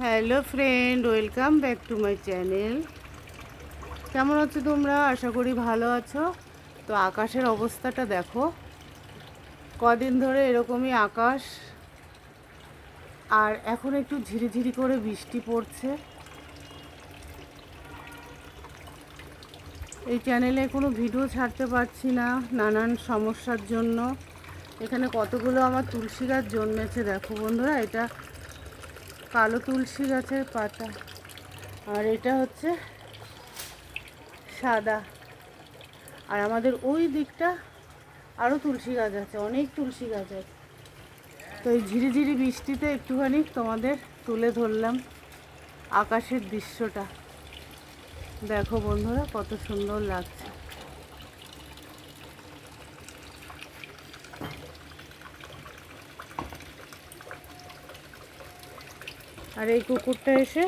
Hello friend welcome back to my channel কেমন আছো তোমরা? আশা করি ভালো আছো। তো আকাশের অবস্থাটা দেখো। কদিন ধরে এরকমই আকাশ। আর এখন একটু ঝিরিঝিরি করে বৃষ্টি পড়ছে। এই চ্যানেলে কোনো ভিডিও ছাড়তে পারছি না নানান সমস্যার জন্য। এখানে কতগুলো আমার তুলসী গাছ জন্মেছে দেখো বন্ধুরা, এটা কালো তুলসী গাছের পাতা। আর এটা হচ্ছে সাদা। আর আমাদের ওই দিকটা আরও তুলসী গাছ আছে, অনেক তুলসী গাছ আছে। তো এই ঝিরিঝিরি বৃষ্টিতে একটুখানি তোমাদের তুলে ধরলাম আকাশের দৃশ্যটা। দেখো বন্ধুরা, কত সুন্দর লাগছে। আর এই কুকুরটা এসে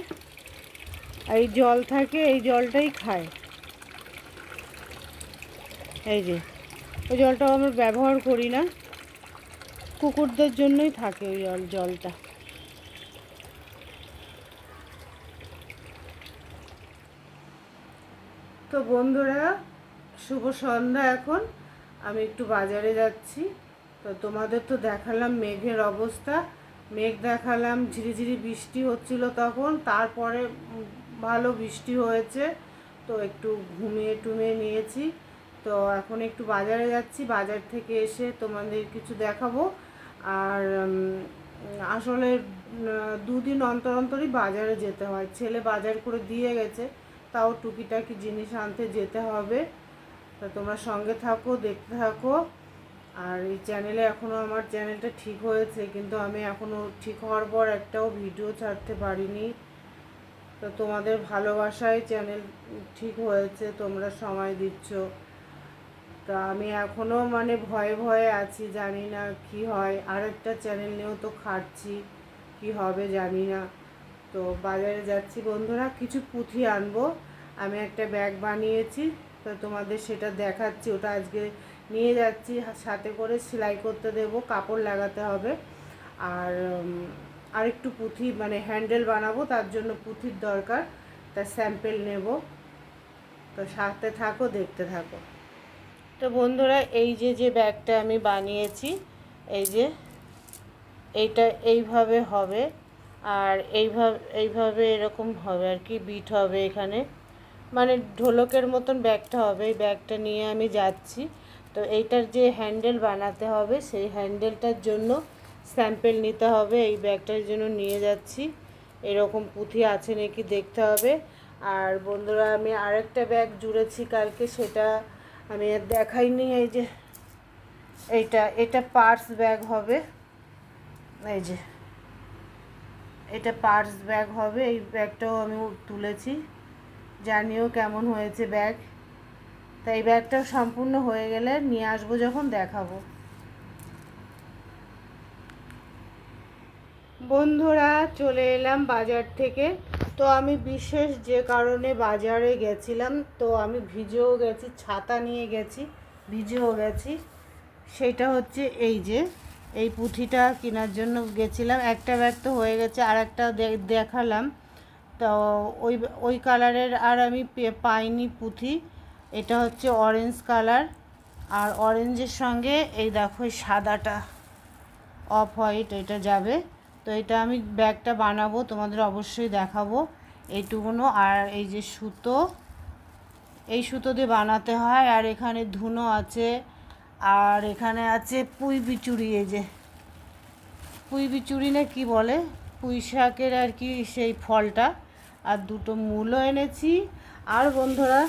এই জল থাকে, এই জলটাই খায়। এই যে, ওই জলটাও আমরা ব্যবহার করি না। কুকুরদের জন্যই থাকে ওই জল, জলটা। তো বন্ধুরা, শুভ সন্ধ্যা এখন। আমি একটু বাজারে যাচ্ছি। তো তোমাদের তো দেখালাম মেঘের অবস্থা। মেঘ দেখালাম, ঝিরিঝিরি বৃষ্টি হচ্ছিল তখন। তারপরে ভালো বৃষ্টি হয়েছে। তো একটু ঘুমিয়ে টুমিয়ে নিয়েছি। তো এখন একটু বাজারে যাচ্ছি। বাজার থেকে এসে তোমাদের কিছু দেখাবো। আর আসলে দুদিন অন্তর অন্তরই বাজারে যেতে হয়। ছেলে বাজার করে দিয়ে গেছে। তাও টুকিটাকি জিনিস আনতে যেতে হবে। তা তোমরা সঙ্গে থাকো, দেখতে থাকো। আর এই চ্যানেলে এখনও আমার চ্যানেলটা ঠিক হয়েছে, কিন্তু আমি এখনও ঠিক হওয়ার পর একটাও ভিডিও ছাড়তে পারিনি। তো তোমাদের ভালোবাসায় চ্যানেল ঠিক হয়েছে, তোমরা সময় দিচ্ছ। তা আমি এখনও মানে ভয়ে ভয়ে আছি, জানি না কি হয়। আর একটা চ্যানেল নিয়েও তো খাটছি, কি হবে জানি না। তো বাজারে যাচ্ছি বন্ধুরা, কিছু পুঁথি আনব। আমি একটা ব্যাগ বানিয়েছি, তো তোমাদের সেটা দেখাচ্ছি। ওটা আজকে নিয়ে যাচ্ছি, সাথে করে সেলাই করতে দেব, কাপড় লাগাতে হবে। আর আরেকটু পুঁথি মানে হ্যান্ডেল বানাবো, তার জন্য পুঁথির দরকার তার স্যাম্পেল নেব। তো সাথে থাকো, দেখতে থাকো। তো বন্ধুরা, এই যে যে ব্যাগটা আমি বানিয়েছি, এই যে, এইটা এইভাবে হবে। আর এইভাবে এইভাবে এরকম হবে আর কি বিট হবে এখানে। মানে ঢোলকের মতন ব্যাগটা হবে, এই ব্যাগটা নিয়ে আমি যাচ্ছি। তো এইটার যে হ্যান্ডেল বানাতে হবে, সেই হ্যান্ডেলটার জন্য স্যাম্পেল নিতে হবে। এই ব্যাগটার জন্য নিয়ে যাচ্ছি। এরকম পুঁথি আছে নাকি দেখতে হবে। আর বন্ধুরা, আমি আরেকটা ব্যাগ জুড়েছি কালকে, সেটা আমি আর দেখাইনি। এই যে, এইটা, এটা পার্স ব্যাগ হবে। এই যে এটা পার্স ব্যাগ হবে, এই ব্যাগটাও আমি তুলেছি। জানিও কেমন হয়েছে ব্যাগ। তাই ব্যাগটাও সম্পূর্ণ হয়ে গেলে নিয়ে আসব যখন দেখাবো। বন্ধুরা, চলে এলাম বাজার থেকে। তো আমি বিশেষ যে কারণে বাজারে গেছিলাম, তো আমি ভিজেও গেছি, ছাতা নিয়ে গেছি, ভিজেও গেছি। সেটা হচ্ছে এই যে এই পুঁথিটা কেনার জন্য গেছিলাম। একটা ব্যাগ তো হয়ে গেছে আর একটা দেখালাম। তো ওই ওই কালারের আর আমি পাইনি পুঁথি। এটা হচ্ছে অরেঞ্জ কালার আর অরেঞ্জের সঙ্গে এই দেখো সাদাটা অফ হোয়াইট এটা যাবে। তো এটা আমি ব্যাগটা বানাবো, তোমাদের অবশ্যই দেখাবো। এইটুকুনো, আর এই যে সুতো, এই সুতো দিয়ে বানাতে হয়। আর এখানে ধুনো আছে আর এখানে আছে পুঁই বিচুরি এই যে। পুঁই বিচুরি না কি বলে? পুঁই শাকের আর কি সেই ফলটা। আর দুটো মূলও এনেছি। আর বন্ধুরা,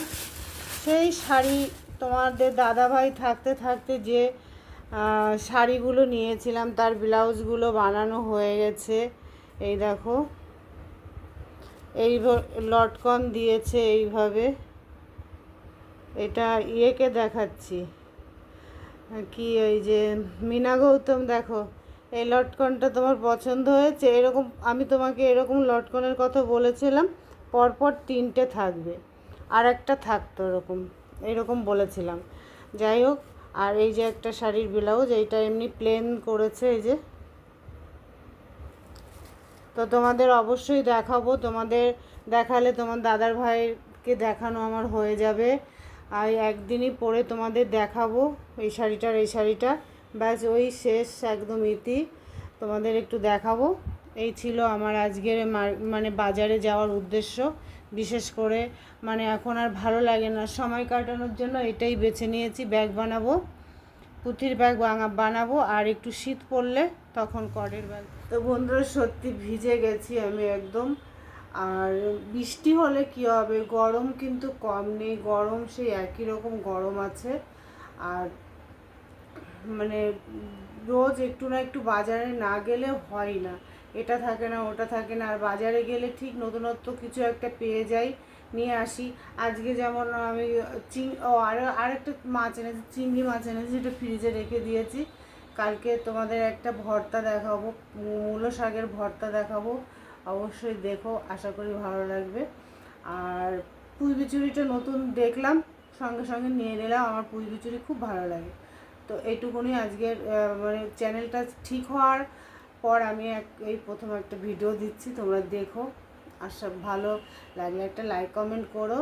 সেই শাড়ি তোমাদের দাদাভাই থাকতে থাকতে যে শাড়িগুলো নিয়েছিলাম, তার ব্লাউজগুলো বানানো হয়ে গেছে। এই দেখো এই লটকন দিয়েছে এইভাবে। এটা ইয়েকে দেখাচ্ছি। কি ওই যে মিনা গৌতম, দেখো, এই লটকনটা তোমার পছন্দ হয়েছে, এরকম আমি তোমাকে এরকম লটকনের কথা বলেছিলাম, পরপর তিনটে থাকবে, আর একটা থাকতো এরকম এরকম বলেছিলাম। যাই হোক, আর এই যে একটা শাড়ির ব্লাউজ, এইটা এমনি প্লেন করেছে এই যে। তো তোমাদের অবশ্যই দেখাবো, তোমাদের দেখালে তোমার দাদার ভাইকে দেখানো আমার হয়ে যাবে। আর একদিনই পরে তোমাদের দেখাবো এই শাড়িটার, এই শাড়িটা। ব্যাস, ওই শেষ একদম ইতি। তোমাদের একটু দেখাবো। এই ছিল আমার আজকের মানে বাজারে যাওয়ার উদ্দেশ্য। বিশেষ করে মানে এখন আর ভালো লাগে না। সময় কাটানোর জন্য এটাই বেছে নিয়েছি, ব্যাগ বানাবো। পুঁথির ব্যাগ বানাবো। আর একটু শীত পড়লে তখন কটের ব্যাগ। তো বন্ধুরা, সত্যি ভিজে গেছি আমি একদম। আর বৃষ্টি হলে কি হবে? গরম কিন্তু কম নেই। গরম সেই একই রকম গরম আছে। আর মানে রোজ একটু না একটু বাজারে না গেলে হয় না। এটা থাকে না, ওটা থাকে না। আর বাজারে গেলে ঠিক নতুনত্ব কিছু একটা পেয়ে যাই, নিয়ে আসি। আজকে যেমন আমি চিং, ও আর, আরেকটা মাছ এনেছি, চিংড়ি মাছ এনেছি যেটা ফ্রিজে রেখে দিয়েছি। কালকে তোমাদের একটা ভর্তা দেখাবো, মূলো শাকের ভর্তা দেখাবো। অবশ্যই দেখো, আশা করি ভালো লাগবে। আর পুঁই বিচুরিটা নতুন দেখলাম, সঙ্গে সঙ্গে নিয়ে নিলাম, আমার পুঁই বিচুরি খুব ভালো লাগে। তো এইটুকুনি আজকের মানে চ্যানেলটা ঠিক হওয়ার পর আমি এক, এই প্রথম একটা ভিডিও দিচ্ছি, তোমরা দেখো। আশা, ভালো লাগলে একটা লাইক, কমেন্ট করো।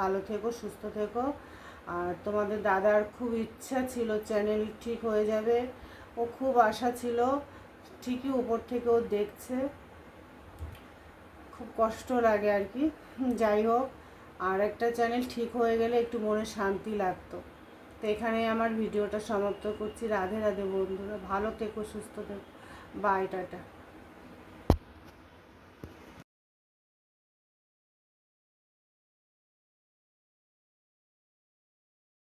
ভালো থেকো, সুস্থ থেকো। আর তোমাদের দাদার খুব ইচ্ছা ছিল চ্যানেল ঠিক হয়ে যাবে। ও খুব আশা ছিল, ঠিকই উপর থেকে ও দেখছে। খুব কষ্ট লাগে আর কি। যাই হোক আর একটা চ্যানেল ঠিক হয়ে গেলে একটু মনে শান্তি লাগতো। তো এখানে আমার ভিডিওটা সমাপ্ত করছি। রাধে রাধে বন্ধুরা, ভালো থেকো, সুস্থ থেকো। Bye tata.